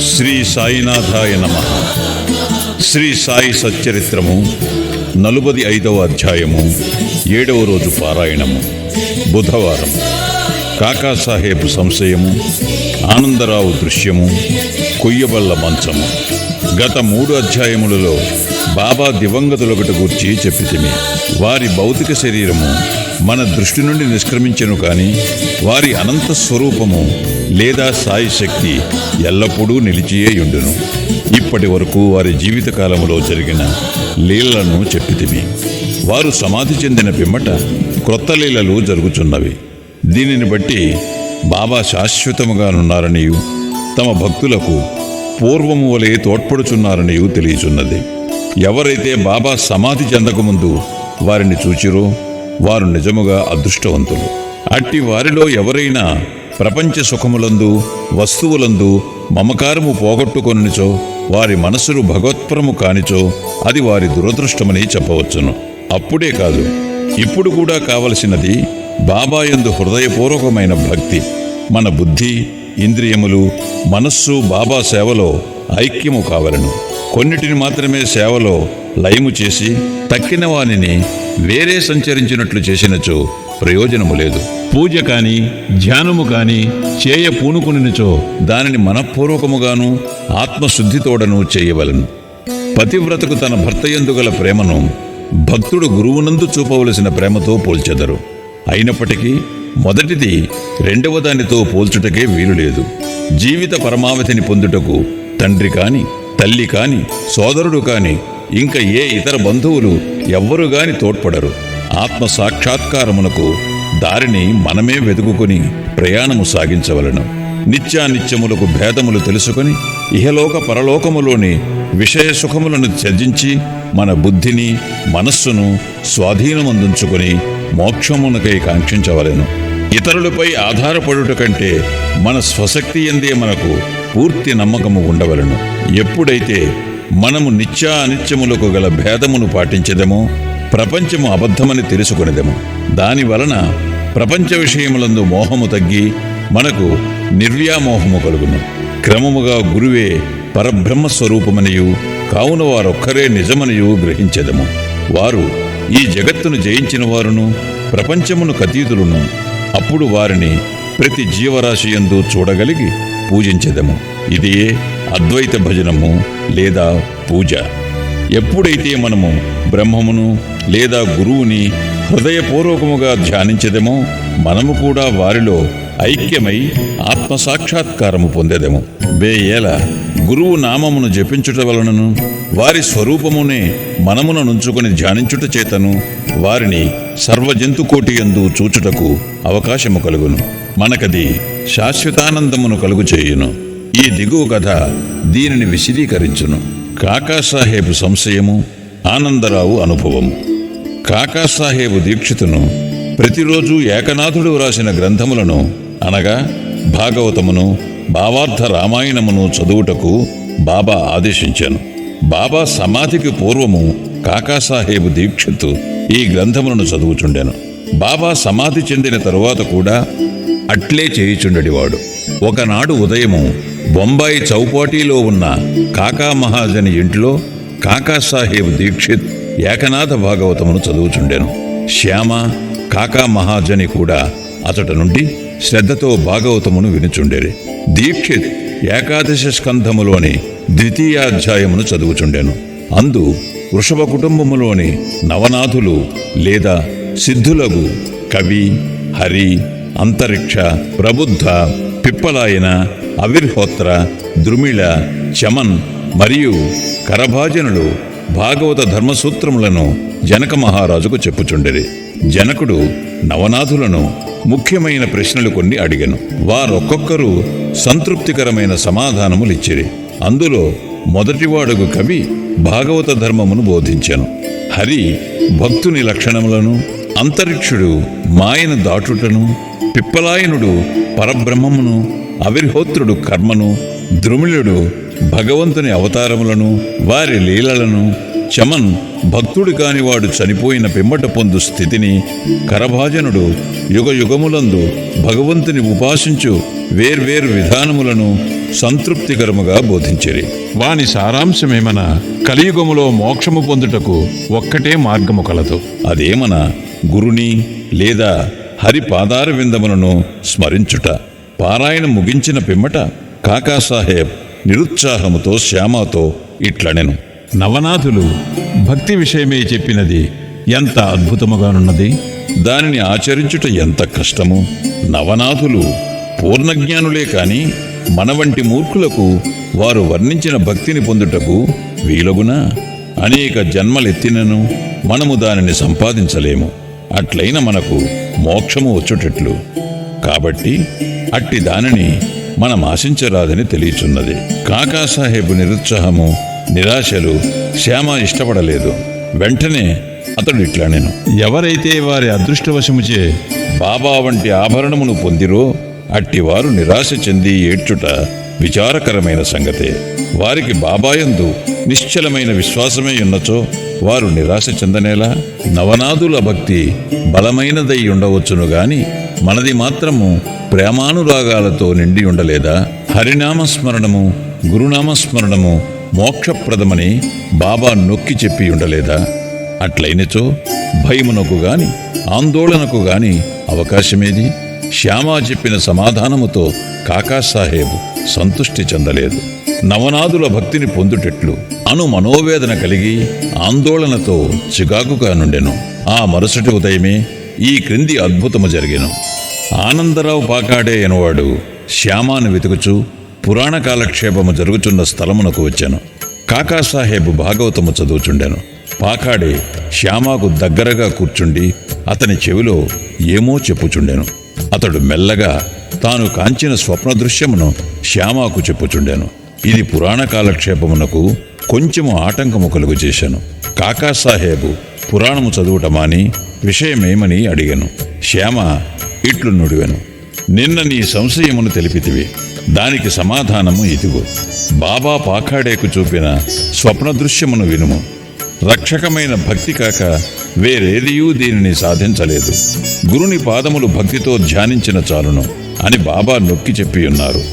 శ్రీ సాయినాథాయ నమ. శ్రీ సాయి సచ్చరిత్రము నలుబది ఐదవ అధ్యాయము ఏడవ రోజు పారాయణము. బుధవారం కాకాసాహేబ్ సంశయము ఆనందరావు దృశ్యము కొయ్యబల్ల మంచము. గత మూడు అధ్యాయములలో బాబా దివంగతులొకటి గూర్చి చెప్పితిమి. వారి భౌతిక శరీరము మన దృష్టి నుండి నిష్క్రమించెను కానీ వారి అనంత స్వరూపము లేదా సాయి శక్తి ఎల్లప్పుడూ నిలిచియే ఉండును ఇప్పటి వరకు వారి జీవితకాలంలో జరిగిన లీలలను చెప్పితిమి. వారు సమాధి చెందిన పిమ్మట క్రొత్త లీలలు జరుగుచున్నవి. దీనిని బట్టి బాబా శాశ్వతముగానున్నారనియు తమ భక్తులకు పూర్వము వలె తోడ్పడుచున్నారనియు తెలియచున్నది. ఎవరైతే బాబా సమాధి చెందకముందు వారిని చూచిరో వారు నిజముగా అదృష్టవంతులు. అట్టి వారిలో ఎవరైనా ప్రపంచ సుఖములందు వస్తువులందు మమకారము పోగొట్టుకొనిచో వారి మనసులు భగవత్పరము కానిచో అది వారి దురదృష్టమని చెప్పవచ్చును. అప్పుడే కాదు ఇప్పుడు కూడా కావలసినది బాబాయందు హృదయపూర్వకమైన భక్తి. మన బుద్ధి ఇంద్రియములు మనస్సు బాబా సేవలో ఐక్యము కావలను. కొన్నిటిని మాత్రమే సేవలో లయము చేసి తక్కిన వానిని వేరే సంచరించినట్లు చేసినచో ప్రయోజనము లేదు. పూజ కాని ధ్యానము కాని చేయ పూనుకునిచో దానిని మనఃపూర్వకముగాను ఆత్మశుద్ధితోడను చేయవలను. పతివ్రతకు తన భర్త గల ప్రేమను భక్తుడు గురువునందు చూపవలసిన ప్రేమతో పోల్చెదరు. అయినప్పటికీ మొదటిది రెండవ దానితో పోల్చుటకే వీలు లేదు. జీవిత పరమావధిని పొందుటకు తండ్రి కాని తల్లి కాని సోదరుడు కాని ఇంకా ఏ ఇతర బంధువులు ఎవ్వరు గాని తోడ్పడరు. ఆత్మ సాక్షాత్కారమునకు దారిని మనమే వెతుకుని ప్రయాణము సాగించవలను. నిత్యానిత్యములకు భేదములు తెలుసుకొని ఇహలోక పరలోకములోని విషయ సుఖములను త్యజించి మన బుద్ధిని మనస్సును స్వాధీనమందించుకొని మోక్షమునకై కాంక్షించవలను. ఇతరులపై ఆధారపడుట కంటే మన స్వశక్తి ఎందే మనకు పూర్తి నమ్మకము ఉండవలను. ఎప్పుడైతే మనము నిత్యా అనిత్యములకు గల భేదమును పాటించదమో ప్రపంచము అబద్ధమని తెలుసుకునేదము. దాని వలన ప్రపంచ విషయములందు మోహము తగ్గి మనకు నిర్వ్యామోహము కలుగును. క్రమముగా గురువే పరబ్రహ్మ స్వరూపమనియు కావున వారొక్కరే నిజమనియు గ్రహించెదము. వారు ఈ జగత్తును జయించిన వారును ప్రపంచమును కతీతులను అప్పుడు వారిని ప్రతి జీవరాశి యందు చూడగలిగి పూజించెదము. ఇదియే అద్వైత భజనము లేదా పూజ. ఎప్పుడైతే మనము బ్రహ్మమును లేదా గురువుని హృదయపూర్వకముగా ధ్యానించదమో మనము కూడా వారిలో ఐక్యమై ఆత్మసాక్షాత్కారము పొందెదము. వేయేల గురువు నామమును జపించుట వలనను వారి స్వరూపమునే మనమున నుంచుకొని ధ్యానించుట చేతను వారిని సర్వజంతుకోటి యందు చూచుటకు అవకాశము కలుగును. మనకది శాశ్వతానందమును కలుగు చేయును ఈ దిగువ కథ దీనిని విశదీకరించును. కాకాసాహేబు సంశయము ఆనందరావు అనుభవము. కాకాసాహేబు దీక్షితును ప్రతిరోజు ఏకనాథుడు వ్రాసిన గ్రంథములను అనగా భాగవతమును భావార్థ రామాయణమును చదువుటకు బాబా ఆదేశించాను. బాబా సమాధికి పూర్వము కాకాసాహేబు దీక్షిత్ ఈ గ్రంథములను చదువుచుండెను. బాబా సమాధి చెందిన తరువాత కూడా అట్లే చేయుచుండెడివాడు. ఒకనాడు ఉదయము బొంబాయి చౌపాటీలో ఉన్న కాకా మహాజని ఇంట్లో కాకాసాహేబ్ దీక్షిత్ ఏకనాథ భాగవతమును చదువుచుండెను. శ్యామ కాకా మహాజని కూడా అతట నుండి శ్రద్ధతో భాగవతమును వినుచుండేది దీక్షిత్ ఏకాదశ స్కంధములోని ద్వితీయాధ్యాయమును చదువుచుండెను. అందు వృషభ కుటుంబములోని నవనాథులు లేదా సిద్ధులగు కవి హరి అంతరిక్ష ప్రబుద్ధ పిప్పలాయన అవిర్హోత్ర ద్రుమిళ చమన్ మరియు కరభాజనులు భాగవత ధర్మసూత్రములను జనక మహారాజుకు చెప్పుచుండెరి. జనకుడు నవనాథులను ముఖ్యమైన ప్రశ్నలు కొన్ని అడిగను. వారొక్కొక్కరు సంతృప్తికరమైన సమాధానములిచ్చిరి. అందులో మొదటివాడుగు కవి భాగవత ధర్మమును బోధించెను. హరి భక్తుని లక్షణములను అంతరిక్షుడు మాయను దాటుటను పిప్పలాయనుడు పరబ్రహ్మమును అవిర్హోత్రుడు కర్మను ద్రుమిళుడు భగవంతుని అవతారములను వారి లీలలను చమన్ భక్తుడు కానివాడు చనిపోయిన పిమ్మట పొందు స్థితిని కరభాజనుడు యుగ యుగములందు భగవంతుని ఉపాసించు వేర్వేరు విధానములను సంతృప్తికరముగా బోధించిరి. వాని సారాంశమేమన కలియుగములో మోక్షము పొందుటకు ఒక్కటే మార్గము కలదు. అదేమన గురుని లేదా హరి పాదార విందములను స్మరించుట. పారాయణ ముగించిన పిమ్మట కాకాసాహెబ్ నిరుత్సాహముతో శ్యామతో ఇట్లనెను. నవనాథులు భక్తి విషయమే చెప్పినది ఎంత అద్భుతముగానున్నది? దానిని ఆచరించుట ఎంత కష్టము? నవనాథులు పూర్ణజ్ఞానులే కాని మన వంటి మూర్ఖులకు వారు వర్ణించిన భక్తిని పొందుటకు వీలగునా? అనేక జన్మలెత్తినను మనము దానిని సంపాదించలేము. అట్లయిన మనకు మోక్షము వచ్చుటట్లు. కాబట్టి అట్టి దానిని మనం ఆశించరాదని తెలియచున్నది. కాకాసాహెబ్ నిరుత్సాహము నిరాశలు శ్యామ ఇష్టపడలేదు. వెంటనే అతడు ఇట్లానెను. ఎవరైతే వారి అదృష్టవశముచే బాబా వంటి ఆభరణమును పొందిరో అట్టివారు నిరాశ చెంది ఏడ్చుట విచారకరమైన సంగతే. వారికి బాబాయందు నిశ్చలమైన విశ్వాసమే ఉన్నచో వారు నిరాశ చెందనేలా నవనాదుల భక్తి బలమైనదై ఉండవచ్చును గాని మనది మాత్రము ప్రేమానురాగాలతో నిండి ఉండలేదా? హరినామస్మరణము గురునామస్మరణము మోక్షప్రదమని బాబా నొక్కి చెప్పి ఉండలేదా? అట్లయినచో భయమునకు గాని ఆందోళనకు గాని అవకాశమేది? శ్యామా చెప్పిన సమాధానముతో కాకాసాహేబు సంతుష్టి చెందలేదు. నవనాదుల భక్తిని పొందుటెట్లు అను మనోవేదన కలిగి ఆందోళనతో చికాకుగా నుండెను. ఆ మరుసటి ఉదయమే ఈ క్రింది అద్భుతము జరిగెను. ఆనందరావు పాకాడే అనువాడు శ్యామాను వెతుకుచూ పురాణ కాలక్షేపము జరుగుచున్న స్థలమునకు వచ్చాను. కాకాసాహేబు భాగవతము చదువుచుండెను. పాకాడే శ్యామాకు దగ్గరగా కూర్చుండి అతని చెవిలో ఏమో చెప్పుచుండెను. అతడు మెల్లగా తాను కాంచిన స్వప్న దృశ్యమును శ్యామాకు చెప్పుచుండెను. ఇది పురాణ కాలక్షేపమునకు కొంచెము ఆటంకము కలుగు చేశాను కాకాసాహేబు పురాణము చదువుటమాని విషయమేమని అడిగాను. శ్యామ ఇట్లు నుడివెను. నిన్న నీ సంశయమును తెలిపితివి. దానికి సమాధానము ఇదిగో. బాబా పాఖాడేకు చూపిన స్వప్న దృశ్యమును వినుము. రక్షకమైన భక్తి కాక వేరేదియూ దీనిని సాధించలేదు. గురుని పాదములు భక్తితో ధ్యానించిన చాలును అని బాబా నొక్కి చెప్పి ఉన్నారు.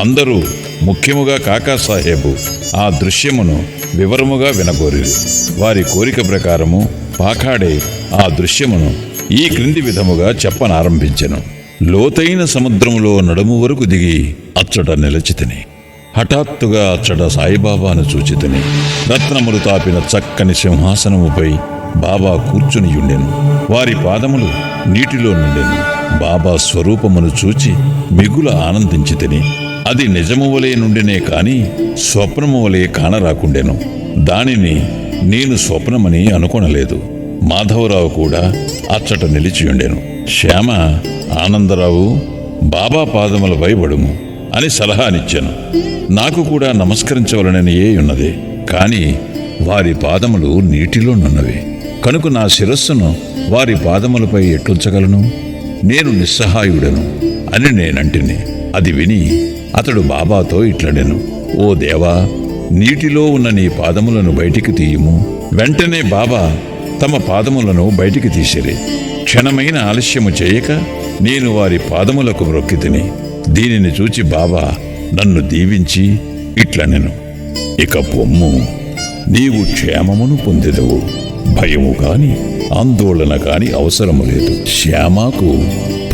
అందరూ ముఖ్యముగా కాకాసాహేబు ఆ దృశ్యమును వివరముగా వినగోరిరి. వారి కోరిక ప్రకారము పాఖాడే ఆ దృశ్యమును ఈ క్రింది విధముగా చెప్పనారంభించెను. లోతైన సముద్రములో నడుము వరకు దిగి అచ్చట నిలచితిని. హఠాత్తుగా అచ్చట సాయిబాబాను చూచితిని. రత్నములు తాపిన చక్కని సింహాసనముపై బాబా కూర్చుని ఉండెను వారి పాదములు నీటిలో నుండెను. బాబా స్వరూపమును చూచి మిగుల ఆనందించితిని. అది నిజము వలె నుండినే కాని స్వప్నము వలె కానరాకుండెను. దానిని నేను స్వప్నమని అనుకొనలేదు. మాధవరావు కూడా అచ్చట నిలిచియుండెను. శ్యామ ఆనందరావు బాబా పాదములపై పడుము అని సలహానిచ్చాను. నాకు కూడా నమస్కరించవలనని ఏ ఉన్నది కానీ వారి పాదములు నీటిలోనున్నవి కనుక నా శిరస్సును వారి పాదములపై ఎట్లుంచగలను నేను నిస్సహాయుడను అని నేనంటిని. అది విని అతడు బాబాతో ఇట్లడెను ఓ దేవా నీటిలో ఉన్న నీ పాదములను బయటికి తీయము. వెంటనే బాబా తమ పాదములను బయటికి తీసిరి. క్షణమైన ఆలస్యము చేయక నేను వారి పాదములకు మ్రొక్కి తిని దీనిని చూచి బాబా నన్ను దీవించి ఇట్లనెను. ఇక పొమ్ము నీవు క్షేమమును పొందెదవు. భయము కాని ఆందోళన కాని అవసరము లేదు. శ్యామాకు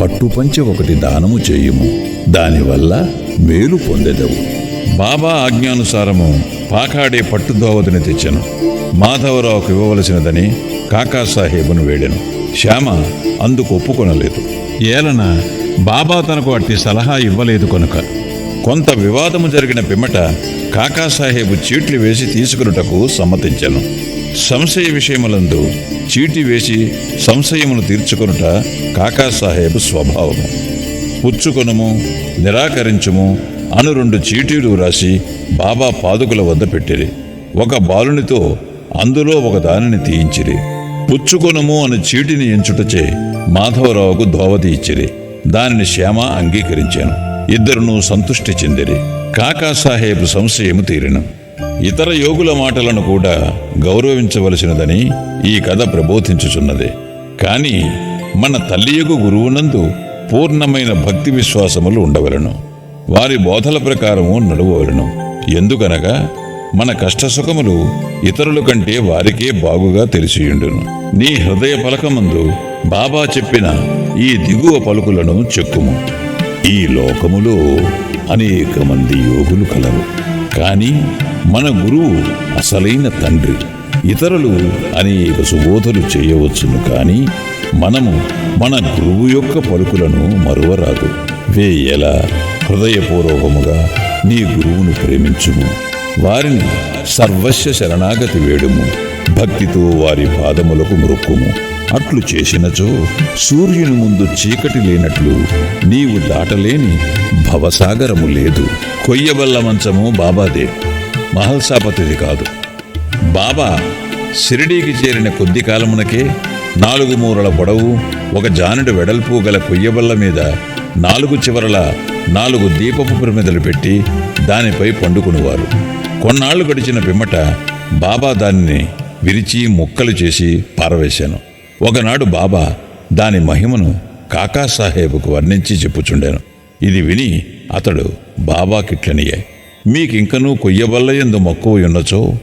పట్టుపంచె ఒకటి దానము చేయుము. దానివల్ల మేలు పొందెదవు. బాబా ఆజ్ఞానుసారము పాకాడే పట్టుదోవతిని తెచ్చాను. మాధవరావుకు ఇవ్వవలసినదని కాకాసాహేబును వేడెను. శ్యామ అందుకు ఒప్పుకొనలేదు. ఏలన బాబా తనకు అట్టి సలహా ఇవ్వలేదు కనుక. కొంత వివాదము జరిగిన పిమ్మట కాకాసాహేబు చీట్లు వేసి తీసుకున్నటకు సమ్మతించాను. సంశయ విషయములందు చీటి వేసి సంశయమును తీర్చుకొనుట కాకాసాహేబు స్వభావము. పుచ్చుకొనుము నిరాకరించుము అను రెండు చీటీలు రాసి బాబా పాదుకుల వద్ద పెట్టిరి. ఒక బాలునితో అందులో ఒక దానిని తీయించిరి. పుచ్చుకొనము అను చీటిని ఎంచుటచే మాధవరావుకు ధోవతి ఇచ్చిరి. దానిని శ్యామ అంగీకరించాను. ఇద్దరును సంతుష్టి చెందిరి. కాకాసాహేబు సంశయము తీరిను. ఇతర యోగుల మాటలను కూడా గౌరవించవలసినదని ఈ కథ ప్రబోధించుచున్నది. కానీ మన తల్లియగు గురువునందు పూర్ణమైన భక్తి విశ్వాసములు ఉండవలను. వారి బోధల ప్రకారము నడువవలను. ఎందుకనగా మన కష్టసుఖములు ఇతరుల కంటే వారికే బాగుగా తెలిసియుండును. నీ హృదయ పలకమందు బాబా చెప్పిన ఈ దిగువ పలుకులను చెక్కుము. ఈ లోకములో అనేక మంది యోగులు కలరు. కానీ మన గురువు అసలైన తండ్రి. ఇతరులు అనేక సుబోధలు చేయవచ్చును కానీ మనము మన గురువు యొక్క పలుకులను మరువరాదు. వేయలా? హృదయపూర్వకముగా నీ గురువును ప్రేమించుము. వారిని సర్వస్వ శరణాగతి వేడుము. భక్తితో వారి పాదములకు మృక్కుము అట్లు చేసినచో సూర్యుని ముందు చీకటి లేనట్లు నీవు దాటలేని భవసాగరము లేదు. కొయ్యబల్ల మంచము బాబాదే. మహల్సాపతిది కాదు. బాబా షిరిడీకి చేరిన కొద్ది కాలమునకే నాలుగు మూరల పొడవు ఒక జానుడు వెడల్పు గల కొయ్యబల్ల మీద నాలుగు చివరల నాలుగు దీపపు ప్రమిదలు పెట్టి దానిపై పండుకునేవారు. కొన్నాళ్ళు గడిచిన పిమ్మట బాబా దానిని విరిచి ముక్కలు చేసి పారవేశాను. ఒకనాడు బాబా దాని మహిమను కాకాసాహేబుకు వర్ణించి చెప్పుచుండాను. ఇది విని అతడు బాబాకిట్లనియే మీకింకనూ కొయ్యబల్ల ఎందు మక్కువ ఉన్నచో?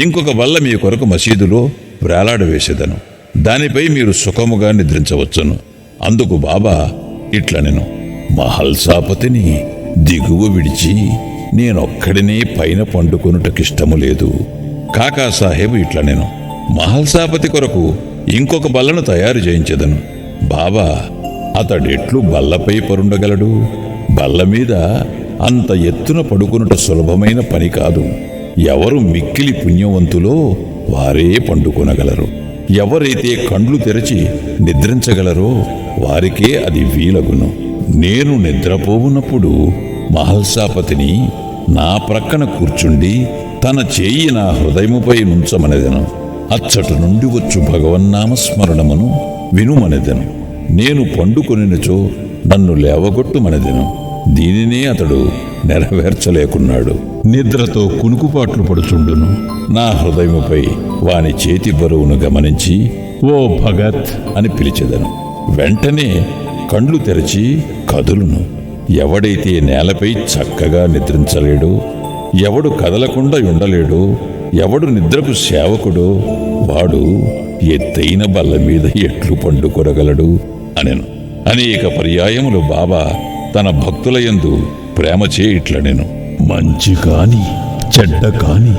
ఇంకొక బల్ల మీ కొరకు మసీదులో వేలాడవేసేదను దానిపై మీరు సుఖముగా నిద్రించవచ్చును. అందుకు బాబా ఇట్లనెను. మహల్సాపతిని దిగువ విడిచి నేనొక్కడినే పైన పండుకొనుటకిష్టము లేదు. కాకాసాహెబ్ నేను మహల్సాపతి కొరకు ఇంకొక బల్లను తయారు చేయించదను. బాబా అతడెట్లు బల్లపై పరుండగలడు. బల్ల మీద అంత ఎత్తున పడుకునుట సులభమైన పని కాదు. ఎవరు మిక్కిలి పుణ్యవంతులో వారే పండుకొనగలరు. ఎవరైతే కండ్లు తెరచి నిద్రించగలరో వారికే అది వీలగును. నేను నిద్రపోవునప్పుడు మహల్సాపతిని నా ప్రక్కన కూర్చుండి తన చేయి నా హృదయముపై నుంచమనెదను. అచ్చటి నుండి వచ్చు భగవన్నామస్మరణమును వినుమనెదను. నేను పండుకొనినచో నన్ను లేవగొట్టుమనెదను. దీనినే అతడు నెరవేర్చలేకున్నాడు. నిద్రతో కునుకుపాట్లు పడుచుండును. నా హృదయముపై వాని చేతి బరువును గమనించి ఓ భగత్ అని పిలిచెదను. వెంటనే కండ్లు తెరచి కదులును. ఎవడైతే నేలపై చక్కగా నిద్రించలేడో ఎవడు కదలకుండా ఉండలేడో ఎవడు నిద్రకు సేవకుడో వాడు ఎత్తైన బల్ల మీద ఎట్లు పండుకొనగలడు అనెను. అనేక పర్యాయములు బాబా తన భక్తుల యందు ప్రేమచే ఇట్లనెను మంచి కాని చెడ్డ కాని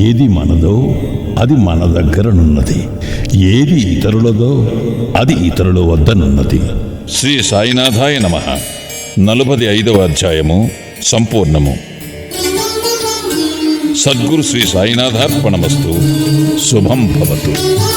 ఏది మనదో అది మన దగ్గరనున్నది. ఏది ఇతరులదో అది ఇతరుల వద్దనున్నది. శ్రీ సాయినాథాయ నమ. నలభై ఐదవ అధ్యాయము సంపూర్ణము. సద్గురు శ్రీ సాయినాథార్పణమస్తు. శుభం భవతు.